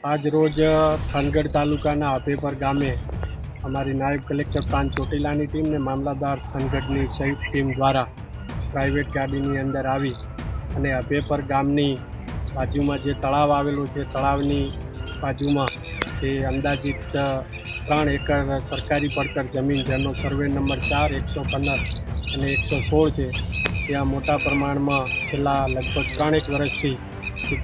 આજ રોજ થાનગઢ તાલુકાના અભેપર ગામે અમારી નાયબ કલેક્ટર પ્રાંત ચોટીલાની ટીમ ને મામલાદાર થાનગઢની સંયુક્ત ટીમ દ્વારા પ્રાઇવેટ ગાડીની અંદર આવી અને અભેપર ગામની બાજુમાં જે તળાવ આવેલું છે, તળાવની બાજુમાં જે અંદાજિત ત્રણ એકર સરકારી પડતર જમીન, જેનો સર્વે નંબર ચાર, એકસો પંદર અને એકસો સોળ છે, ત્યાં મોટા પ્રમાણમાં છેલ્લા લગભગ ત્રણેક વર્ષથી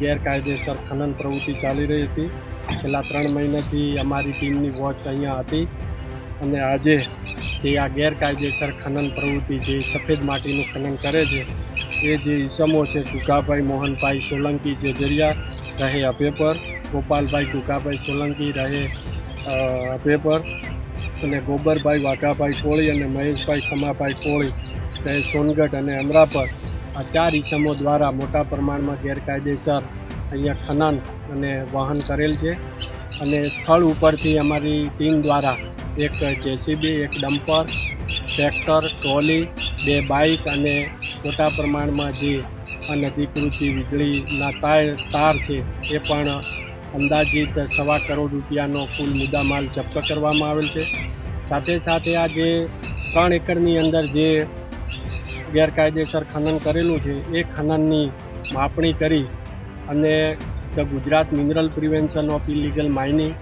ગેરકાયદેસર ખનન પ્રવૃત્તિ ચાલી રહી હતી. છેલ્લા ત્રણ મહિનાથી અમારી ટીમની વોચ અહીંયા હતી અને આજે જે આ ગેરકાયદેસર ખનન પ્રવૃત્તિ જે સફેદ માટીનું ખનન કરે છે, એ જે ઈસમો છે ટુકાભાઈ મોહનભાઈ સોલંકી જે જરિયા રહે અભેપર ગોપાલભાઈ ટુકાભાઈ સોલંકી રહે અભેપર અને ગોબરભાઈ વાઘાભાઈ કોળી અને મહેશભાઈ ખમાભાઈ કોળી રહે સોનગઢ અને અમરાપર. આ ચાર ઈસમો દ્વારા મોટા પ્રમાણમાં ગેરકાયદેસર અહીંયા ખનન અને વહન કરેલ છે. અને સ્થળ ઉપરથી અમારી ટીમ દ્વારા એક જેસીબી, એક ડમ્પર, ટ્રેક્ટર, ટ્રોલી, બે બાઇક અને મોટા પ્રમાણમાં જે અનધિકૃતિ વીજળીના તાર તાર છે એ પણ અંદાજિત સવા કરોડ રૂપિયાનો કુલ મુદ્દામાલ જપ્ત કરવામાં આવેલ છે. સાથે સાથે આ જે ત્રણ એકરની અંદર જે ગેરકાયદેસર ખનન કરેલું છે, એ ખનનની માપણી કરી અને the Gujarat mineral prevention of illegal mining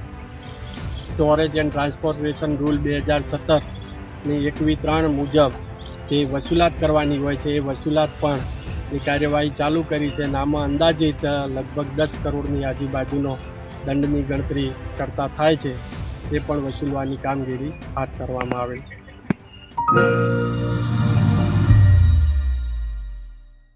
storage and transportation rule બે હજાર સત્તરની એકવી ત્રણ મુજબ જે વસૂલાત કરવાની હોય છે, એ વસૂલાત પણ ની કાર્યવાહી ચાલુ કરી છે અને આમાં અંદાજિત લગભગ દસ કરોડની આજુબાજુનો દંડની ગણતરી કરતા થાય છે, એ પણ વસૂલવાની કામગીરી હાથ ધરવામાં આવેલ છે.